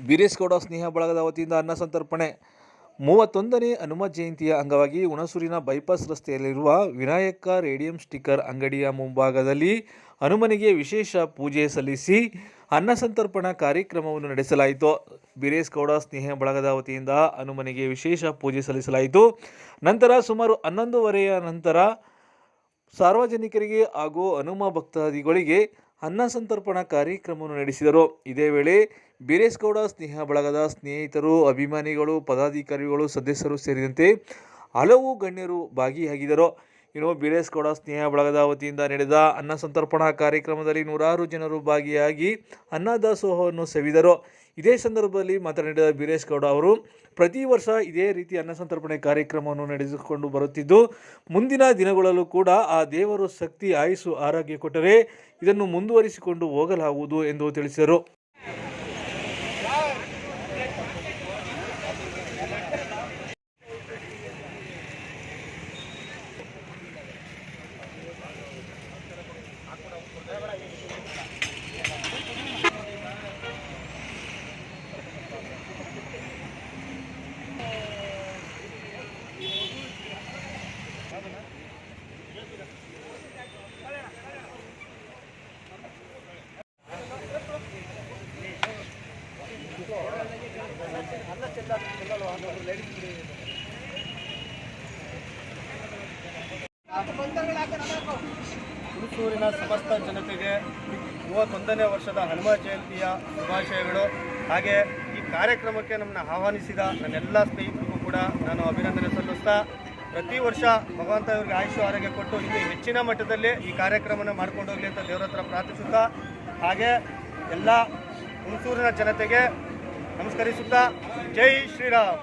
ಬೀರೇಸ್ಗೌಡ ಸ್ನೇಹ ಬಳಗದ ವತಿಯಿಂದ ಅನ್ನ ಸಂತರ್ಪಣೆ. ಮೂವತ್ತೊಂದನೇ ಹನುಮ ಜಯಂತಿಯ ಅಂಗವಾಗಿ ಹುಣಸೂರಿನ ಬೈಪಾಸ್ ರಸ್ತೆಯಲ್ಲಿರುವ ವಿನಾಯಕ ರೇಡಿಯಂ ಸ್ಟಿಕ್ಕರ್ ಅಂಗಡಿಯ ಮುಂಭಾಗದಲ್ಲಿ ಹನುಮನಿಗೆ ವಿಶೇಷ ಪೂಜೆ ಸಲ್ಲಿಸಿ ಅನ್ನ ಸಂತರ್ಪಣಾ ಕಾರ್ಯಕ್ರಮವನ್ನು ನಡೆಸಲಾಯಿತು. ಬೀರೇಸ್ಗೌಡ ಸ್ನೇಹ ಬಳಗದ ವತಿಯಿಂದ ಹನುಮನಿಗೆ ವಿಶೇಷ ಪೂಜೆ ಸಲ್ಲಿಸಲಾಯಿತು. ನಂತರ ಸುಮಾರು ಹನ್ನೊಂದುವರೆಯ ನಂತರ ಸಾರ್ವಜನಿಕರಿಗೆ ಹಾಗೂ ಹನುಮ ಭಕ್ತಾದಿಗಳಿಗೆ ಅನ್ನ ಸಂತರ್ಪಣಾ ಕಾರ್ಯಕ್ರಮವನ್ನು ನಡೆಸಿದರು. ಇದೇ ವೇಳೆ ಬೀರೇಸ್ಗೌಡ ಸ್ನೇಹ ಬಳಗದ ಸ್ನೇಹಿತರು, ಅಭಿಮಾನಿಗಳು, ಪದಾಧಿಕಾರಿಗಳು, ಸದಸ್ಯರು ಸೇರಿದಂತೆ ಹಲವು ಗಣ್ಯರು ಭಾಗಿಯಾಗಿದ್ದರು. ಇನ್ನು ಬೀರೇಸ್ಗೌಡ ಸ್ನೇಹ ಬಳಗದ ವತಿಯಿಂದ ನಡೆದ ಅನ್ನ ಸಂತರ್ಪಣಾ ಕಾರ್ಯಕ್ರಮದಲ್ಲಿ ನೂರಾರು ಜನರು ಭಾಗಿಯಾಗಿ ಅನ್ನದಾಸೋಹವನ್ನು ಸವಿದರು. ಇದೇ ಸಂದರ್ಭದಲ್ಲಿ ಮಾತನಾಡಿದ ಬೀರೇಸ್ಗೌಡ ಅವರು, ಪ್ರತಿ ವರ್ಷ ಇದೇ ರೀತಿ ಅನ್ನ ಸಂತರ್ಪಣೆ ಕಾರ್ಯಕ್ರಮವನ್ನು ನಡೆಸಿಕೊಂಡು ಬರುತ್ತಿದ್ದು, ಮುಂದಿನ ದಿನಗಳಲ್ಲೂ ಕೂಡ ಆ ದೇವರು ಶಕ್ತಿ ಆಯಿಸು ಆರೋಗ್ಯ ಕೊಟ್ಟರೆ ಇದನ್ನು ಮುಂದುವರಿಸಿಕೊಂಡು ಹೋಗಲಾಗುವುದು ಎಂದು ತಿಳಿಸಿದರು. ಹುಣಸೂರಿನ ಸಮಸ್ತ ಜನತೆಗೆ ಮೂವತ್ತೊಂದನೇ ವರ್ಷದ ಹನುಮ ಜಯಂತಿಯ ಶುಭಾಶಯಗಳು. ಹಾಗೆ ಈ ಕಾರ್ಯಕ್ರಮಕ್ಕೆ ನಮ್ಮನ್ನು ಆಹ್ವಾನಿಸಿದ ನನ್ನೆಲ್ಲ ಸ್ನೇಹಿತರಿಗೂ ಕೂಡ ನಾನು ಅಭಿನಂದನೆ ಸಲ್ಲಿಸ್ತಾ ಪ್ರತಿ ವರ್ಷ ಭಗವಂತ ಇವ್ರಿಗೆ ಆಯುಷ್ಯ ಆರೋಗ್ಯ ಕೊಟ್ಟು ಇನ್ನೂ ಹೆಚ್ಚಿನ ಮಟ್ಟದಲ್ಲಿ ಈ ಕಾರ್ಯಕ್ರಮನ ಮಾಡ್ಕೊಂಡು ಹೋಗಲಿ ಅಂತ ದೇವರ ಹತ್ರ ಪ್ರಾರ್ಥಿಸುತ್ತಾ, ಹಾಗೆ ಎಲ್ಲ ಹುಣಸೂರಿನ ಜನತೆಗೆ ನಮಸ್ಕರಿಸುತ್ತಾ ಜೈ ಶ್ರೀರಾಮ್.